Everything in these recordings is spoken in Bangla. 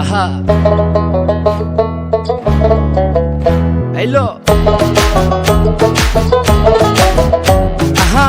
আহা হ্যালো আহা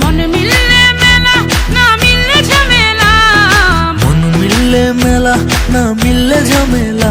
মন মিললে মেলা না মিললে ঝামেলা। মন মিললে মেলা না মিললে ঝামেলা।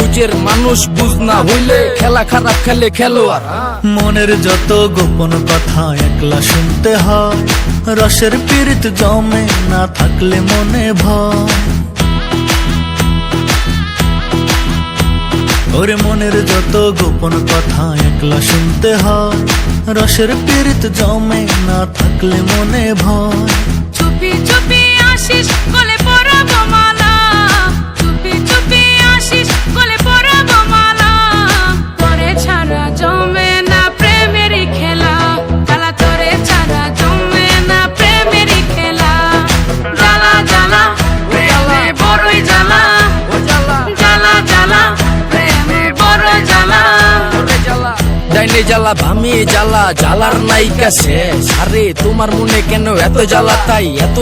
বুঝের মানুষ বুঝ না হইলে খেলা খারাপ খেলে খেলোয়াড়। মনের যত গোপন কথা একলা শুনতে হয়, রসের পীড়িত জমে না থাকলে মনে ভয়। ওরে মনের যত গোপন কথা একলা শুনতে হয়, রসের পীড়িত জমে না থাকলে মনে ভয়। জ্বালা ভামিয়ে জ্বালা জ্বালার নাইকা শেষ আরে তোমার মনে কেন এত জ্বালা তাই? এত